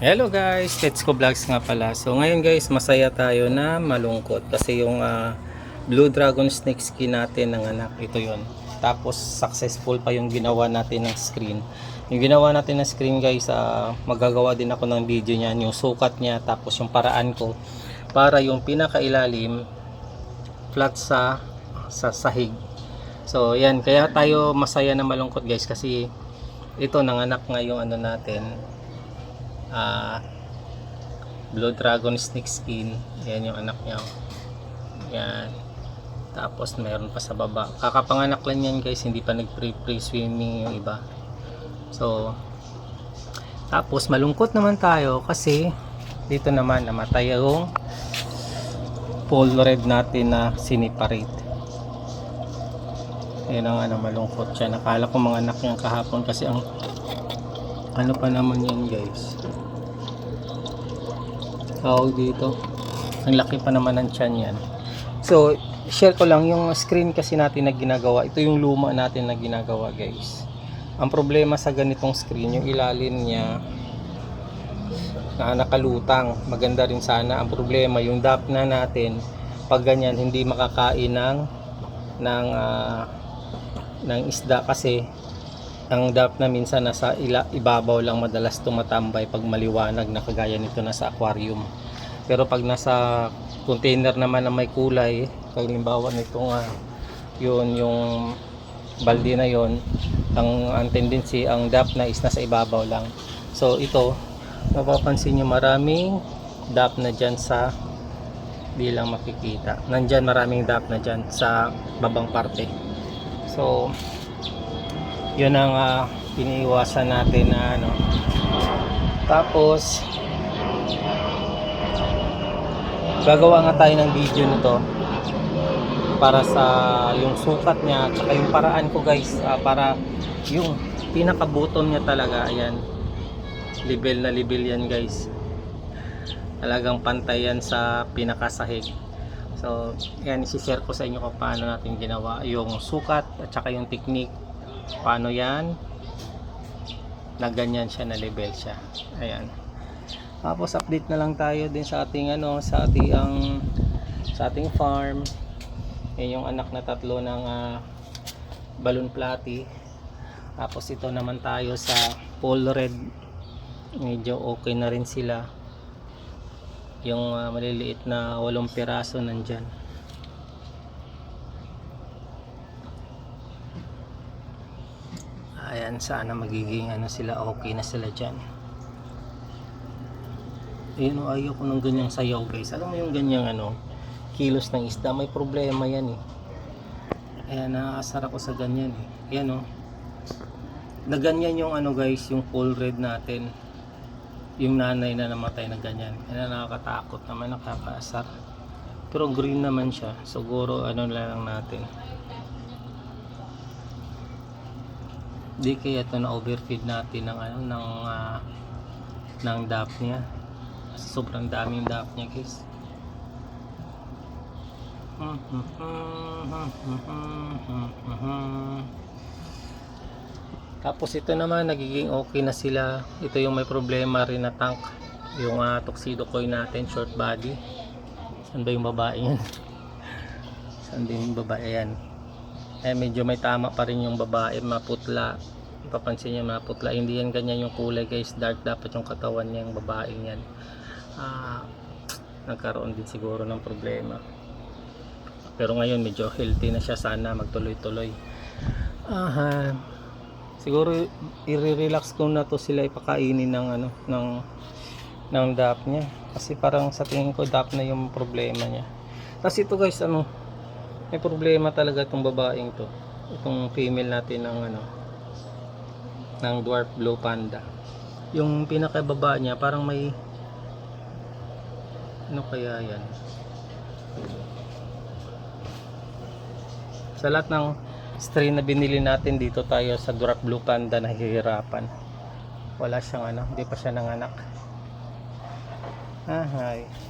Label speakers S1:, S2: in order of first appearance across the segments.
S1: Hello guys, Let's Go Vlogs nga pala. So ngayon guys, masaya tayo na malungkot kasi yung ah, Blue Dragon Snake skin natin ng anak, ito yon. Tapos successful pa yung ginawa natin ng screen. Yung ginawa natin ng screen guys, ah, magagawa din ako ng video niyan, yung sukat niya, tapos yung paraan ko para yung pinakailalim flat sa sa sahig. So yan, kaya tayo masaya na malungkot guys kasi ito nanganak nga yung ano natin ah Blue Dragon Snake Skin. Yan yung anak niya. Yan. Tapos meron pa sa baba. Kakapanganak lang yan guys. Hindi pa nag pre pre swimming yung iba. So tapos malungkot naman tayo kasi dito naman namatay yung pole red natin na siniparate. Yan ang ano malungkot siya. Nakala ko mga anak niya kahapon kasi ang ano pa naman yan guys tawag dito. Ang laki pa naman ng tiyan yan. So share ko lang yung screen kasi natin na ginagawa. Ito yung luma natin na ginagawa guys. Ang problema sa ganitong screen yung ilalim niya na nakalutang. Maganda rin sana ang problema. Yung dap na natin pag ganyan hindi makakain ng ng ah, ng isda kasi ang dap na minsan nasa ila, ibabaw lang madalas tumatambay pag maliwanag na kagaya nito nasa aquarium. Pero pag nasa container naman na may kulay, halimbawa nito nga, yun yung balde na yon ang, ang tendency, ang dap na is nasa ibabaw lang. So ito, mapapansin nyo maraming dap na dyan sa di lang makikita. Nandyan maraming dap na dyan sa babang parte. So, yun ang ah, iniiwasan natin na ano. Tapos gagawa nga tayo ng video nito para sa yung sukat niya at saka yung paraan ko guys ah, para yung pinaka bottom niya talaga ayan. Level na level yan guys. Talagang pantay yan sa pinakasahig so yan isi-share ko sa inyo kung paano natin ginawa yung sukat at saka yung technique paano yan? Na ganyan siya na level siya. Ayan. Tapos update na lang tayo din sa ating ano sa ating sa ating farm. Yan yung anak na tatlo ng ah, balloon platy tapos ito naman tayo sa pole red. Medyo okay na rin sila. Yung ah, maliliit na walong piraso nandyan ayan sana magiging ano sila okay na sila dyan. Ayun o ayaw ko ng ganyang sayaw guys. Alam mo yung ganyang ano kilos ng isda? May problema yan eh. Kaya nakakasar ako sa ganyan eh. Yan o na ganyan yung ano guys yung full red natin. Yung nanay na namatay na ganyan. Kaya nakakatakot naman nakakaasar. Pero green naman siya. Siguro ano lang natin di kaya ito na overfeed natin ng ano ng ah, ng dap niya. Kasi sobrang daming dap niya guys. Tapos ito naman nagiging okay na sila. Ito yung may problema rin na tank. Yung uh, tuxedo koi natin short body. Saan ba yung babae yan? Saan ba yung babae yan eh medyo may tama pa rin yung babae maputla. Papansin niyo maputla. Hindi yan ganyan yung kulay guys. Dark dapat yung katawan niya yung babae yan ah, nagkaroon din siguro ng problema. Pero ngayon medyo healthy na siya. Sana magtuloy tuloy aha. Siguro i-relax ko na to sila. Ipakainin ng ano ng ng dap niya. Kasi parang sa tingin ko dap na yung problema niya. Kasi ito guys ano may problema talaga itong babaeng to itong female natin ng ano ng dwarf blue panda. Yung pinakababa niya parang may ano kaya yan? Sa lahat ng strain na binili natin dito tayo sa dwarf blue panda nahihirapan. Wala siyang ano hindi pa siya nanganak. Ahay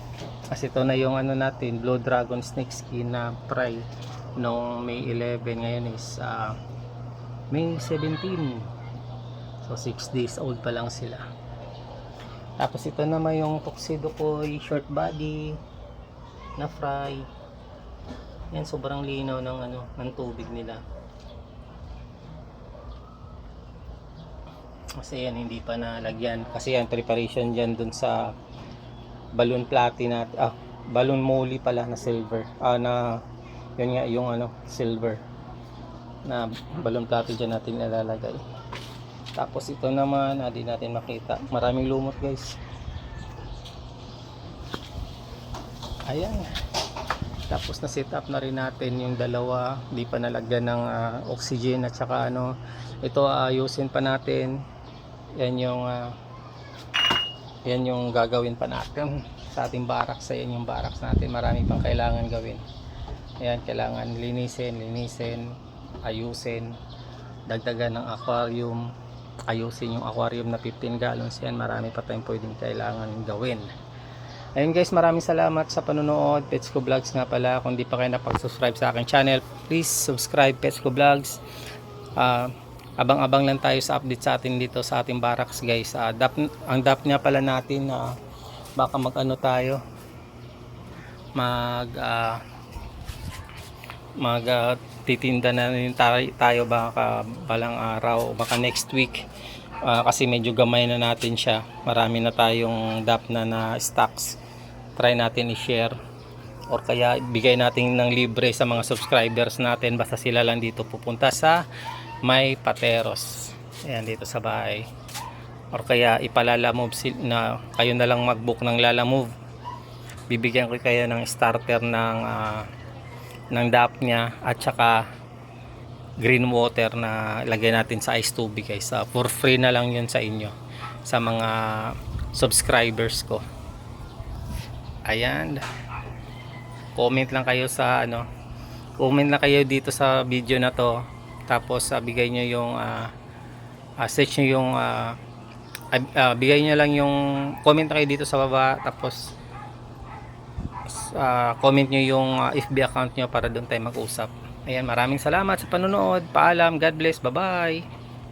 S1: kasi ito na yung ano natin blue dragon snake skin na fry nung May 11 ngayon is ah, May 17 so 6 days old pa lang sila Tapos ito naman yung tuxedo ko, short body na fry. Yan sobrang linaw ng ano ng tubig nila. Kasi yan hindi pa nalagyan kasi yan preparation diyan dun sa balloon platinum ah balloon moly pala na silver. Ah na yun nga yung ano silver na balloon platinum dyan natin ilalagay. Tapos ito naman, ah, di natin makita. Maraming lumot guys. Ayan. Tapos na set up na rin natin yung dalawa. Di pa nalagyan ng ah, oxygen at saka ano. Ito ayusin pa natin. Yan yung ah, yan yung gagawin pa natin sa ating barracks. Ayan yung barracks natin. Marami pang kailangan gawin. Ayan, kailangan linisin, linisin, ayusin, dagdagan ng aquarium, ayusin yung aquarium na 15 gallons yan marami pa tayong pwedeng kailangan gawin ayun guys maraming salamat sa panonood Petsco Vlogs nga pala kung di pa kayo napag-subscribe sa aking channel please subscribe Petsco Vlogs Ah, abang-abang lang tayo sa update sa atin dito sa ating barracks guys. Ah, dap, ang dap niya pala natin na baka mag ano tayo. Mag ah, mag ah, titinda na rin tayo, baka balang araw baka next week. Ah, kasi medyo gamay na natin siya. Marami na tayong DAP na na stocks. Try natin i-share. Or kaya bigay natin ng libre sa mga subscribers natin. Basta sila lang dito pupunta sa may pateros. Ayan dito sa bahay. Or kaya ipalalamove na kayo na lang mag-book ng lalamove. Bibigyan ko kayo ng starter ng ah, ng DAP niya at saka green water na lagay natin sa ice tubig guys. Ah, for free na lang yun sa inyo sa mga subscribers ko. Ayan. Comment lang kayo sa ano comment lang kayo dito sa video na to tapos ah, bigay nyo yung ah, ah, search nyo yung ah, ah, bigay nyo lang yung comment kayo dito sa baba tapos ah, comment nyo yung ah, FB account nyo para doon tayo mag-usap. Ayan, maraming salamat sa panonood. Paalam, God bless, bye-bye.